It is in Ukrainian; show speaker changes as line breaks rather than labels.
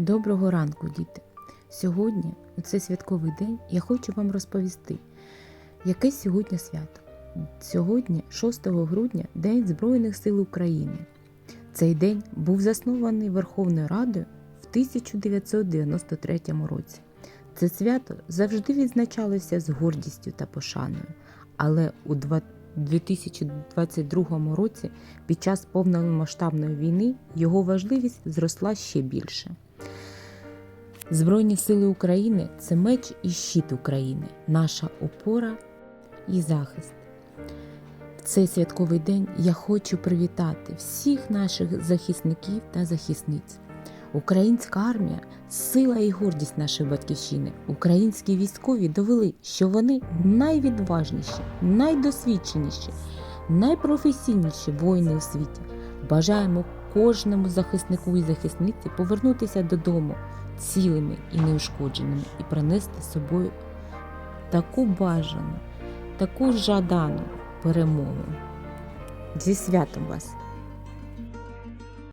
Доброго ранку, діти! Сьогодні, у цей святковий день, я хочу вам розповісти, яке сьогодні свято. Сьогодні, 6 грудня, День Збройних сил України. Цей день був заснований Верховною Радою в 1993 році. Це свято завжди відзначалося з гордістю та пошаною, але у 2022 році, під час повномасштабної війни, його важливість зросла ще більше. Збройні сили України це меч і щит України, наша опора і захист. В цей святковий день я хочу привітати всіх наших захисників та захисниць. Українська армія сила і гордість нашої батьківщини. Українські військові довели, що вони найвідважніші, найдосвідченіші, найпрофесійніші воїни у світі. Бажаємо кожному захиснику і захисниці повернутися додому цілими і неушкодженими і принести з собою таку бажану, таку жадану перемогу. Зі святом вас!